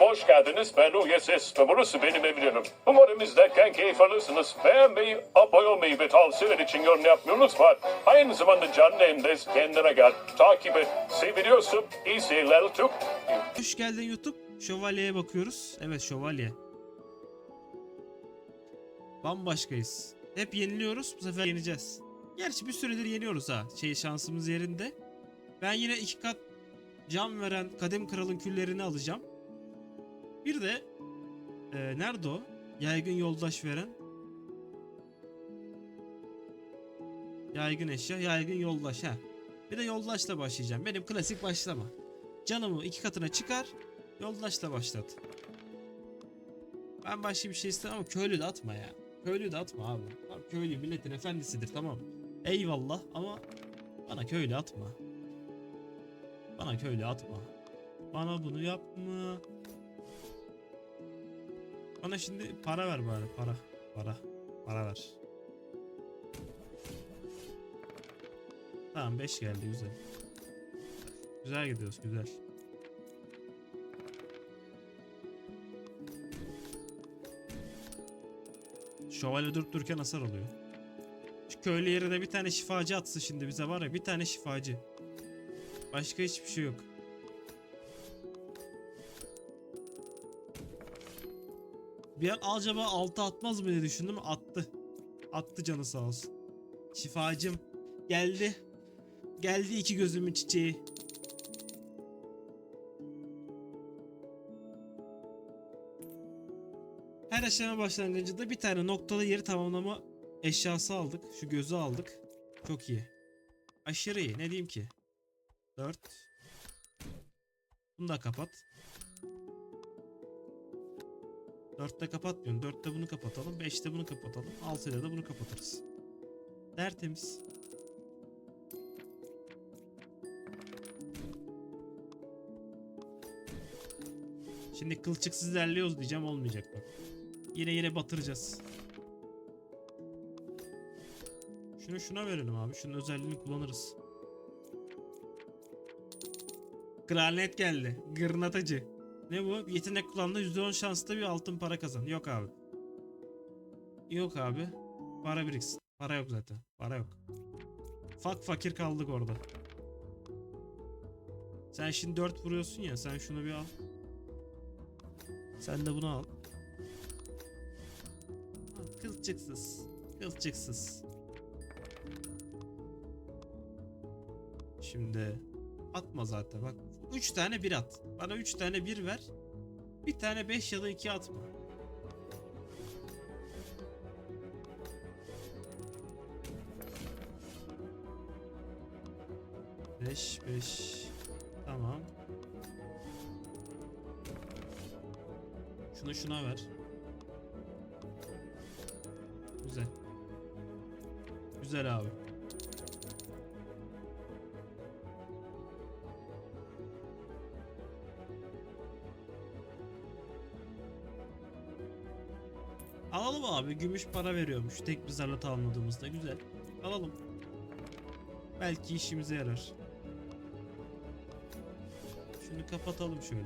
hoş geldiniz. Ben USS ve burası benim evlerim. Umarım izlerken keyif alırsınız. Beğenmeyi, abone olmayı ve tavsiyeler için yorum yapmayı unutma. Aynı zamanda canlı yayındayız. Kendine gel. Takip et. Seviliyorsun. İyi seyirler. Çok Hoş geldin YouTube. Şövalye'ye bakıyoruz. Evet şövalye. Bambaşkayız. Hep yeniliyoruz. Bu sefer yeneceğiz. Gerçi bir süredir yeniyoruz ha. Şey şansımız yerinde. Ben yine iki kat cam veren Kadim Kral'ın küllerini alacağım. Bir de e, nerede o? Yaygın yoldaş veren. Yaygın eşya, yaygın yoldaş ha. Bir de yoldaşla başlayacağım. Benim klasik başlama. Canımı iki katına çıkar, yoldaşla başlat. Ben başka bir şey istemem ama köylü de atma ya. Köylü de atma abi. Abi köylü milletin efendisidir tamam. Eyvallah ama bana köylü atma. Bana köylü atma. Bana bunu yapma. Bana şimdi para ver bari para. Para. Para ver. Tamam 5 geldi güzel. Güzel gidiyoruz güzel. Şövalye durup dururken hasar alıyor. Şu köylü yerine bir tane şifacı atsın şimdi bize var ya bir tane şifacı. Başka hiçbir şey yok. Bir an acaba altı atmaz mı diye düşündüm attı. Attı canı sağ olsun. Şifacım geldi. Geldi iki gözümün çiçeği. Her aşama başlangıcında bir tane noktalı yeri tamamlama eşyası aldık. Şu gözü aldık. Çok iyi. Aşırı iyi. Ne diyeyim ki? 4. Bunu da kapat. 4'te kapatmıyorum. 4'te bunu kapatalım. 5'te bunu kapatalım. 6'da da bunu kapatırız. Tertemiz. Şimdi kılçıksız ilerliyoruz diyeceğim olmayacak bak. Yine yine batıracağız. Şunu şuna verelim abi. Şunun özelliğini kullanırız. Granet geldi. Gırnatacı. Ne bu? Yetenek kullandı %10 şanslı bir altın para kazan. Yok abi. Yok abi. Para biriksin. Para yok zaten. Para yok. Fak fakir kaldık orada. Sen şimdi 4 vuruyorsun ya. Sen şunu bir al. Sen de bunu. Al, Kılçıksız. Kılçıksız. Şimdi atma zaten bak. 3 tane bir at. Bana 3 tane bir ver. Bir tane 5 ya da 2 atma. Beş, beş. Tamam. Şunu şuna ver. Güzel. Güzel abi. Alalım abi. Gümüş para veriyormuş. Tek bir zarla tamamladığımızda. Güzel. Alalım. Belki işimize yarar. Şunu kapatalım şöyle.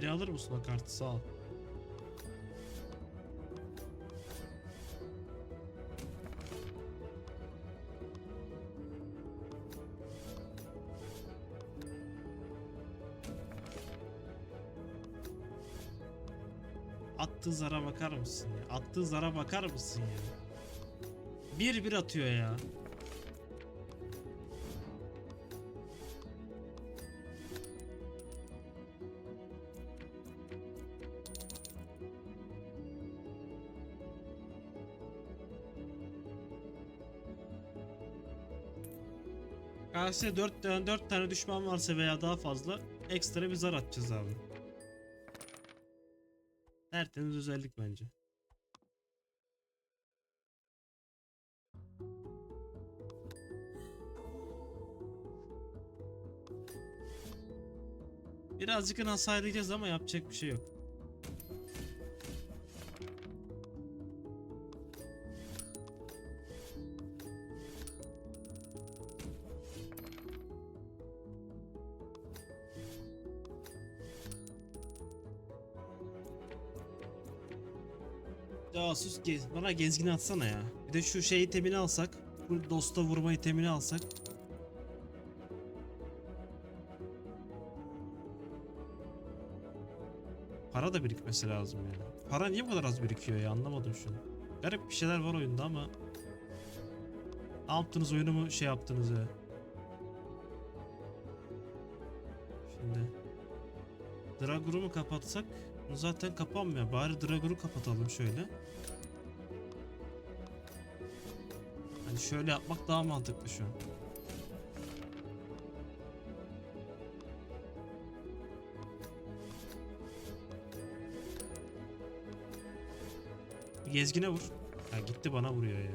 Geri alır mısın o kartı? Sağ ol. Attığı zara bakar mısın ya? Attığı zara bakar mısın ya? Bir bir atıyor ya. Karşıya 4 tane 4 tane düşman varsa veya daha fazla ekstra bir zar atacağız abi. Tertemiz özellik bence. Birazcık hasarlayacağız ama yapacak bir şey yok. Casus gez bana gezgini atsana ya. Bir de şu şey itemini alsak. Bu dosta vurma itemini alsak. Para da birikmesi lazım yani. Para niye bu kadar az birikiyor ya anlamadım şunu. Garip bir şeyler var oyunda ama. Ne yaptınız oyunu mu şey yaptınız ya. Şimdi. Dragur'u mu kapatsak? Zaten kapanmıyor. Bari Dragur'u kapatalım şöyle. Hani şöyle yapmak daha mantıklı şu an. Gezgine vur. Ha gitti bana vuruyor ya.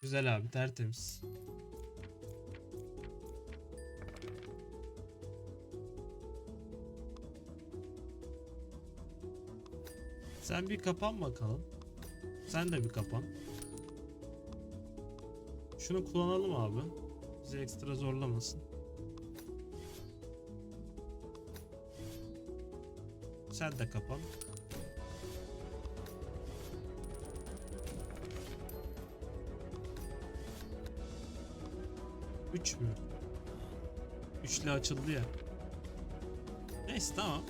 Güzel abi, tertemiz. Sen bir kapan bakalım. Sen de bir kapan. Şunu kullanalım abi. Bizi ekstra zorlamasın. Sen de kapan. Üç mü? Üçlü açıldı ya. Neyse tamam.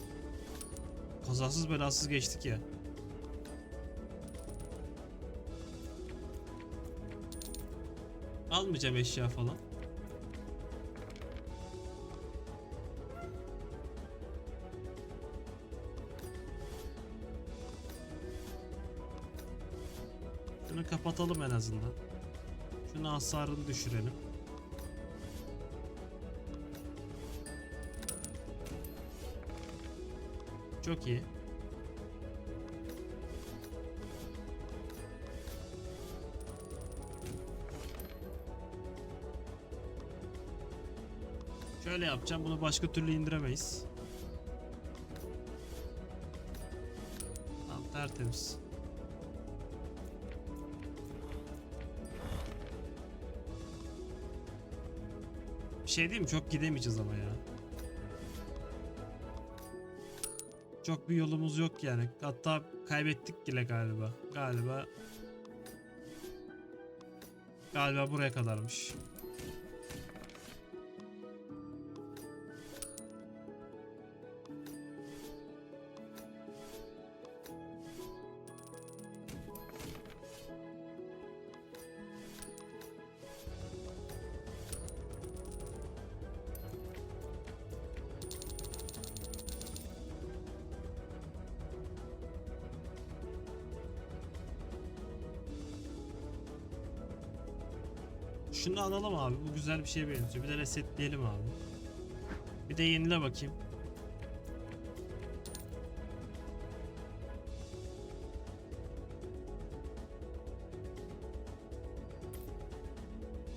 Kazasız belasız geçtik ya. Almayacağım eşya falan. Şunu kapatalım en azından. Şunu hasarını düşürelim. Çok iyi. Şöyle yapacağım. Bunu başka türlü indiremeyiz. Tamam tertemiz. Bir şey diyeyim mi? Çok gidemeyeceğiz ama ya. Çok bir yolumuz yok yani. Hatta kaybettik bile galiba. Galiba. Galiba buraya kadarmış. Şunu alalım abi. Bu güzel bir şeye benziyor. Bir de resetleyelim abi. Bir de yenile bakayım.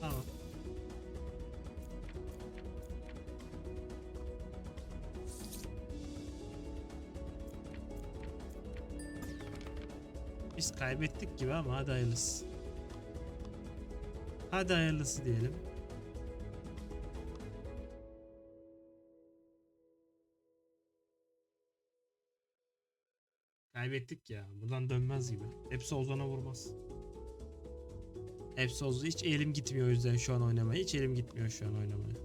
Tamam. Biz kaybettik gibi ama hadi hayırlısı. Hadi hayırlısı diyelim. Kaybettik ya. Buradan dönmez gibi. Hepsi Ozan'a vurmaz. Hepsi Ozan. Hiç elim gitmiyor o yüzden şu an oynamaya. Hiç elim gitmiyor şu an oynamaya.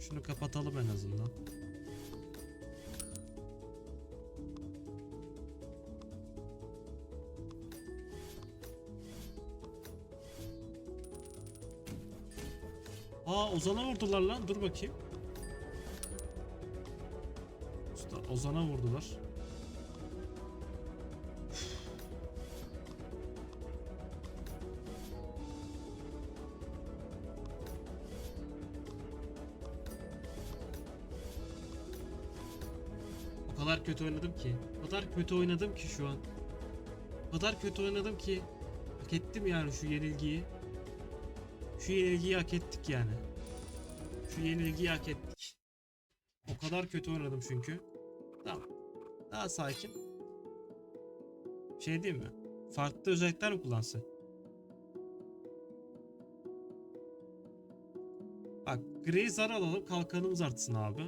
Şunu kapatalım en azından. Aa Ozan'a vurdular lan. Dur bakayım. Usta Ozan'a vurdular. O kadar kötü oynadım ki. O kadar kötü oynadım ki şu an. O kadar kötü oynadım ki. Hak ettim yani şu yenilgiyi. Şu yenilgiyi hak ettik yani. Şu yenilgiyi hak ettik. O kadar kötü oynadım çünkü. Tamam. Daha sakin. Şey değil mi? Farklı özellikler mi kullansak? Bak gri zar alalım kalkanımız artsın abi.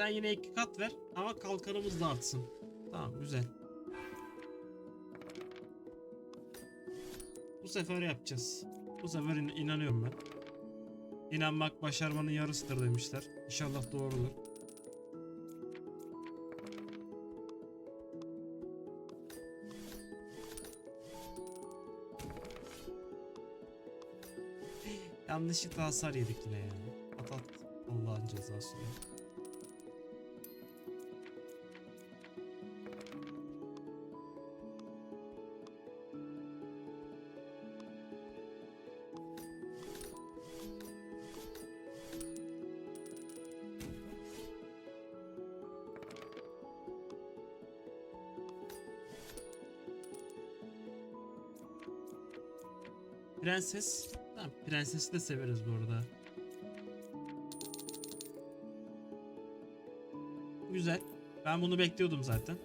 Sen yine iki kat ver ama kalkanımız da artsın. Tamam güzel. Bu sefer yapacağız. Bu sefer in- inanıyorum ben. İnanmak başarmanın yarısıdır demişler. İnşallah doğrudur. Yanlışlıkla hasar yedik yine ya. At at. Allah'ın cezası ya. Prenses. Tamam, prensesi de severiz bu arada. Güzel. Ben bunu bekliyordum zaten.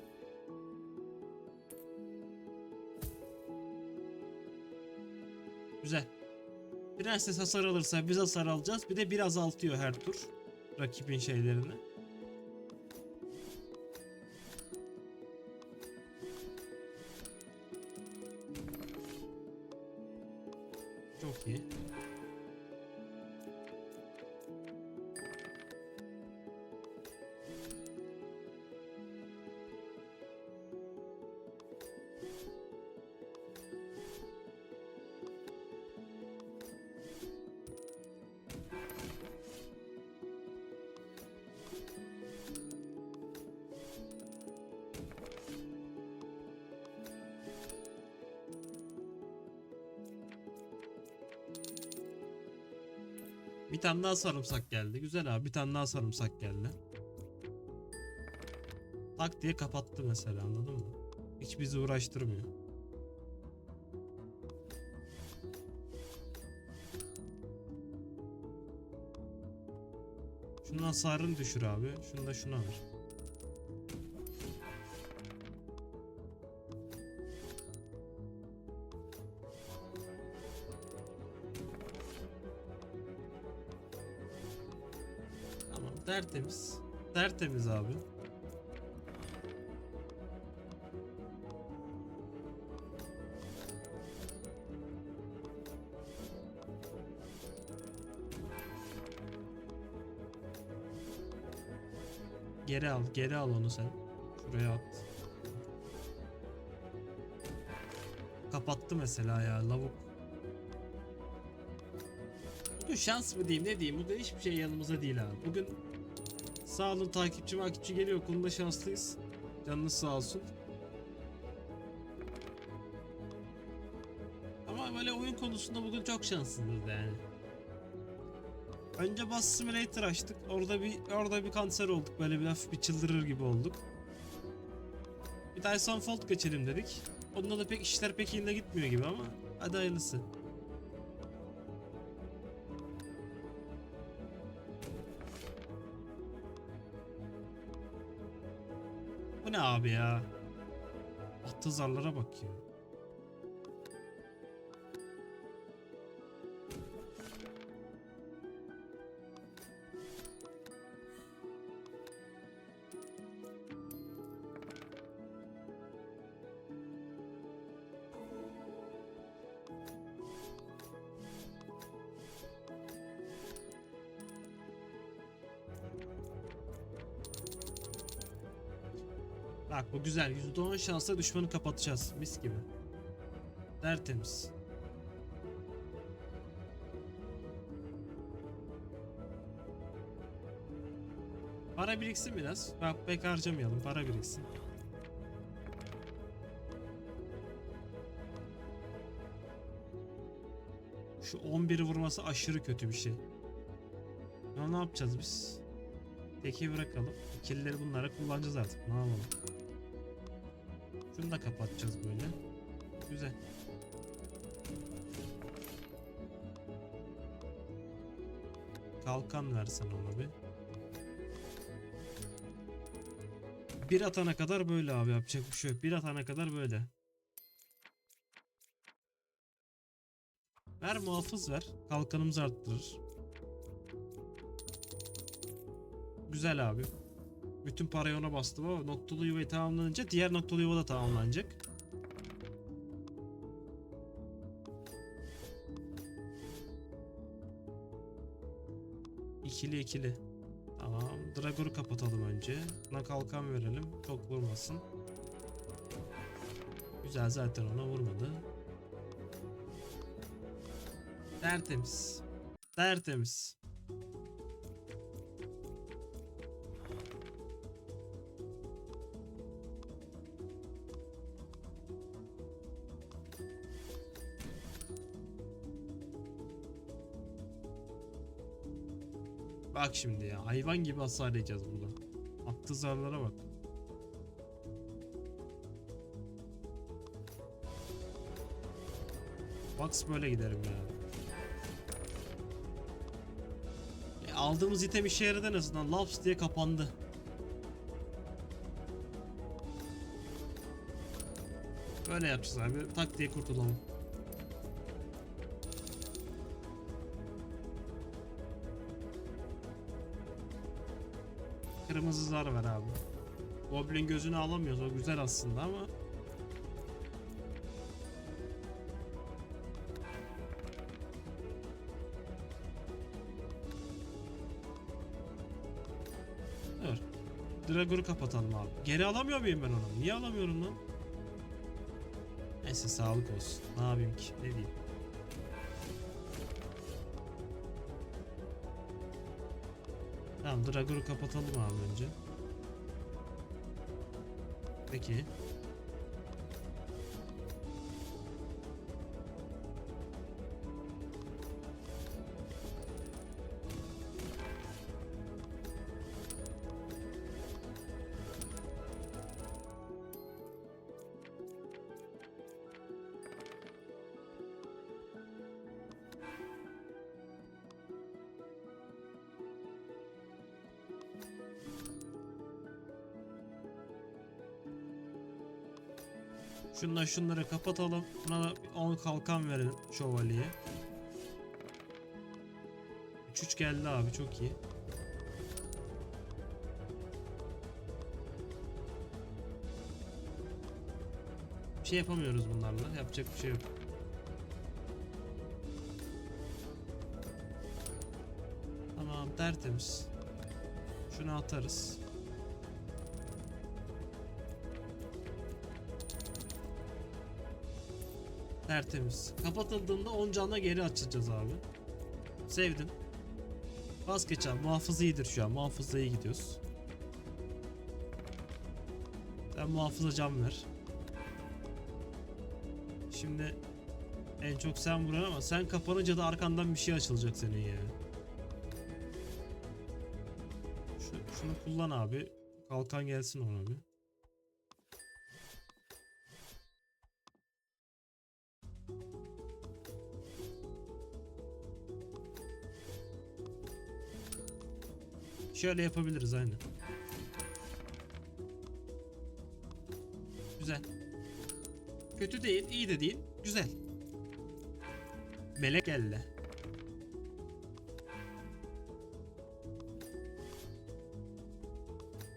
Güzel. Prenses hasar alırsa biz hasar alacağız. Bir de bir azaltıyor her tur. Rakibin şeylerini. Bir tane daha sarımsak geldi. Güzel abi. Bir tane daha sarımsak geldi. Tak diye kapattı mesela anladın mı? Hiç bizi uğraştırmıyor. Şunun hasarını düşür abi. Şunu da şuna ver. Tertemiz. Tertemiz abi. Geri al, geri al onu sen. Şuraya at. Kapattı mesela ya lavuk. Bugün şans mı diyeyim ne diyeyim bugün hiçbir şey yanımıza değil abi. Bugün sağ olun takipçi makipçi geliyor konuda şanslıyız. Canınız sağ olsun. Ama böyle oyun konusunda bugün çok şanslıyız yani. Önce Bus Simulator açtık. Orada bir orada bir kanser olduk. Böyle bir hafif bir çıldırır gibi olduk. Bir Dyson Fold geçelim dedik. Onda da pek işler pek iyile gitmiyor gibi ama hadi hayırlısı. Ne abi ya? Attığı zarlara bak ya. Bak bu güzel. %10 şansla düşmanı kapatacağız. Mis gibi. Tertemiz. Para biriksin biraz. Bak pek harcamayalım. Para biriksin. Şu 11'i vurması aşırı kötü bir şey. Ya ne yapacağız biz? Teki bırakalım. İkilileri bunlara kullanacağız artık. Ne yapalım? Şunu da kapatacağız böyle. Güzel. Kalkan versen ona bir. Bir atana kadar böyle abi yapacak bir şey yok. Bir atana kadar böyle. Ver muhafız ver. Kalkanımızı arttırır. Güzel abi. Bütün parayı ona bastım ama noktalı yuvayı tamamlanınca diğer noktalı yuva da tamamlanacak. İkili ikili. Tamam. Dragor'u kapatalım önce. Buna kalkan verelim. Çok vurmasın. Güzel zaten ona vurmadı. Tertemiz. Tertemiz. Bak şimdi ya hayvan gibi hasar yiyeceğiz burada. Attığı zarlara bak. Box böyle giderim ya. E, aldığımız item işe yaradı en azından. Laps diye kapandı. Böyle yapacağız abi. Tak diye kurtulalım. Kırmızı zar ver abi. Goblin gözünü alamıyoruz. O güzel aslında ama. Dur. Dragor'u kapatalım abi. Geri alamıyor muyum ben onu? Niye alamıyorum lan? Neyse sağlık olsun. Ne yapayım ki? Ne diyeyim? Tamam Dragor'u kapatalım abi önce. Peki. Şunla şunları kapatalım. Buna da 10 kalkan verelim şövalyeye. 3-3 geldi abi çok iyi. Bir şey yapamıyoruz bunlarla. Yapacak bir şey yok. Tamam tertemiz. Şunu atarız. Tertemiz. Kapatıldığında 10 canla geri açacağız abi. Sevdim. Vazgeç abi. Muhafız iyidir şu an. Muhafızla iyi gidiyoruz. Sen muhafıza can ver. Şimdi en çok sen vuran ama sen kapanınca da arkandan bir şey açılacak senin ya. Şu, şunu kullan abi. Kalkan gelsin ona bir. Şöyle yapabiliriz aynen. Güzel. Kötü değil, iyi de değil. Güzel. Melek geldi.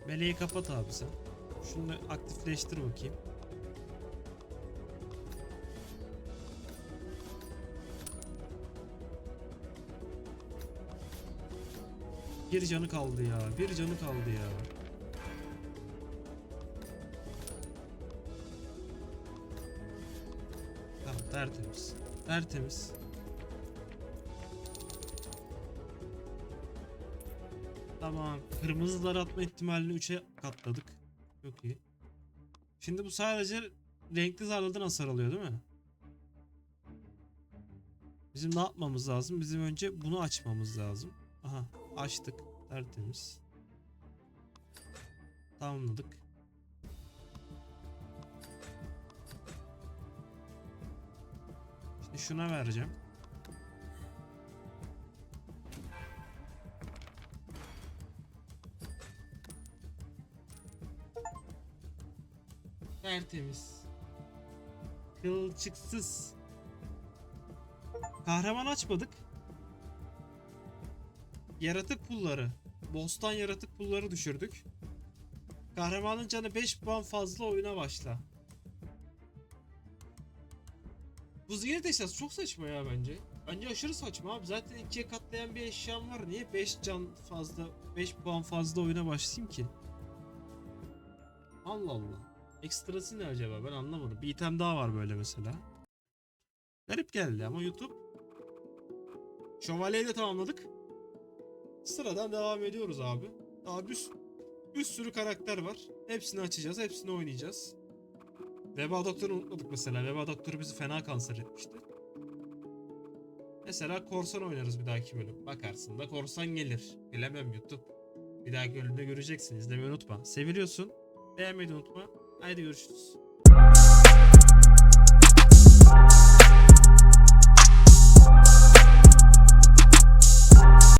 Meleği kapat abi sen. Şunu aktifleştir bakayım. Bir canı kaldı ya. Bir canı kaldı ya. Tamam tertemiz. Tertemiz. Tamam. Kırmızıları atma ihtimalini 3'e katladık. Çok iyi. Şimdi bu sadece renkli zarlardan hasar alıyor değil mi? Bizim ne yapmamız lazım? Bizim önce bunu açmamız lazım. Açtık. Tertemiz. Tamamladık. Şimdi şuna vereceğim. Tertemiz. Kılçıksız. Kahraman açmadık. Yaratık pulları. Bostan yaratık pulları düşürdük. Kahramanın canı 5 puan fazla oyuna başla. Bu ziyaret eşyası çok saçma ya bence. Bence aşırı saçma abi. Zaten ikiye katlayan bir eşyam var. Niye 5 can fazla, 5 puan fazla oyuna başlayayım ki? Allah Allah. Ekstrası ne acaba? Ben anlamadım. Bir item daha var böyle mesela. Garip geldi ama YouTube. Şövalyeyi de tamamladık. Sıradan devam ediyoruz abi. Daha bir, bir sürü karakter var. Hepsini açacağız, hepsini oynayacağız. Veba Doktor'u unutmadık mesela. Veba Doktor'u bizi fena kanser etmişti. Mesela korsan oynarız bir dahaki bölüm. Bakarsın da korsan gelir. Bilemem YouTube. Bir dahaki bölümde göreceksin. İzlemeyi unutma. Seviliyorsun. Beğenmeyi unutma. Haydi görüşürüz.